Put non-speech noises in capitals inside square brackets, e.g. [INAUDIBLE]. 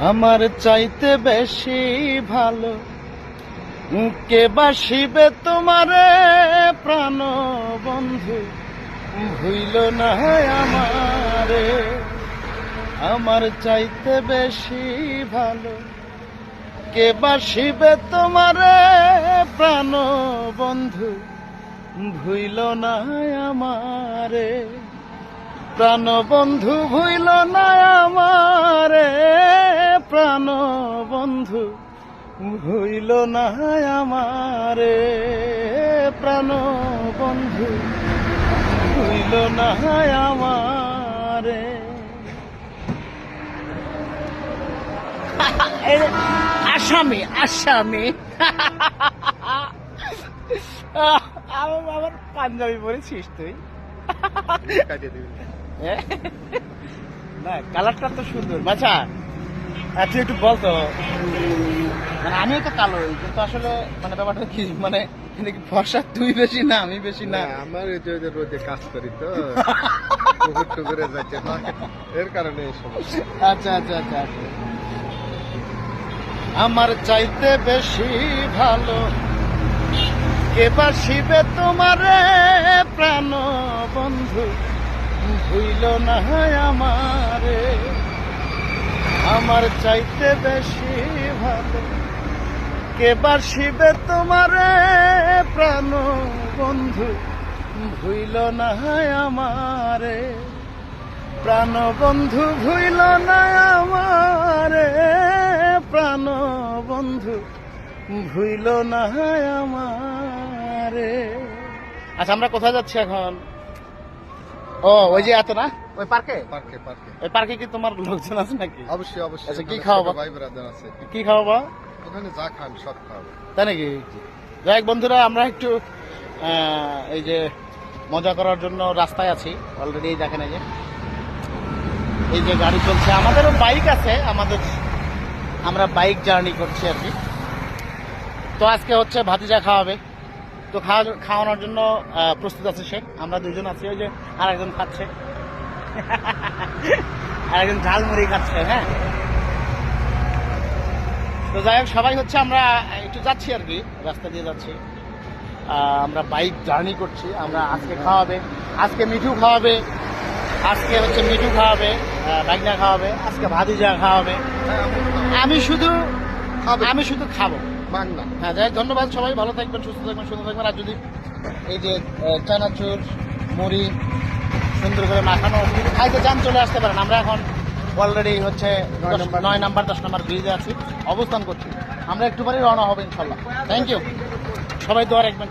আমার চাইতে বেশি ভালো। কে বাসিবে তোমারে প্রাণ বন্ধু? ভুইল না আমারে। আমার চাইতে বেশি ভালো। কে বাসিবে তোমারে প্রাণ বন্ধু? ভুইল না আমারে। প্রাণ বন্ধু ভুইল না ভুইল না আমারে প্রাণ বন্ধু। ভুইল না আমারে। আসামি আসামি। আমার পাঞ্জাবি পরেছিস তুই? না কালারটা তো সুন্দর। আচ্ছা একটু বলতো মানে আমিও তো কালো কিন্তু আসলে মানে ব্যাপারটা কি মানে ফর্সা তুই বেশি না আমি বেশি না? না আমার এই যে রোদে কাজ করি তো [LAUGHS] পুকুর যাচ্ছে না এর কারণে এই সমস্যা। আচ্ছা আচ্ছা আচ্ছা। আচ্ছা। আমার চাইতে বেশি ভালো কে বাসিবে তোমারে প্রাণ বন্ধু ভুইল না আমারে আমার চাইতে বেশি ভালো। কে বাসিবে তোমারে প্রাণ বন্ধু, ভুইল না আমারে। প্রাণ বন্ধু, ভুইল না আমারে। প্রাণ বন্ধু, ভুইল না আমারে। আচ্ছা আমরা কোথায় যাচ্ছি এখন? ও, ওই যে এত না? ওই পার্কে পার্কে পার্কে ওই পার্কে কি তোমার লোকজন আছে নাকি? অবশ্যই অবশ্যই। আচ্ছা, কি খাওয়াবো? ভাই ব্রাদার আছে। কি খাওয়াবা? ওখানে যা খান সব খাওয়াবো। তাই নাকি? যাই বন্ধুরা আমরা একটু এই যে মজা করার জন্য রাস্তায় আছি। অলরেডি দেখেন এই যে। এই যে গাড়ি চলছে। আমাদেরও বাইক আছে। আমাদের আমরা বাইক জার্নি করছি আর কি। তো আজকে হচ্ছে ভাতিজা খাওয়াবে। তো খাওয়া খাওয়ানোর জন্য প্রস্তুত আছে সে। আমরা দুজন আছি। ওই যে আরেকজন খাচ্ছে। আরেকজন ঝালমুড়ি খাচ্ছে হ্যাঁ? তো যাই হোক সবাই হচ্ছে আমরা একটু যাচ্ছি আর কি রাস্তা দিয়ে যাচ্ছি। আমরা বাইক জার্নি করছি আমরা আজকে খাওয়াবে আজকে মিঠু খাওয়াবে আজকে হচ্ছে মিঠু খাওয়াবে বাইকনা খাওয়াবে আজকে ভাদিজা খাওয়াবে। আমি শুধু। আমি শুধু খাব। বাংলা হ্যাঁ যাই ধন্যবাদ সবাই ভালো থাকবেন সুস্থ থাকবেন সুন্দর থাকবেন। আর যদি এই যে চানাচুর মুড়ি সুন্দর করে মাখানো। খাইতে চান চলে আসতে পারেন। আমরা এখন অলরেডি হচ্ছে নয় নম্বর। দশ নাম্বার ব্রিজে আছি। অবস্থান করছি। আমরা একটু পরে রওনা হবেন ইনশাল্লাহ। থ্যাংক ইউ সবাই দোয়া রাখবেন।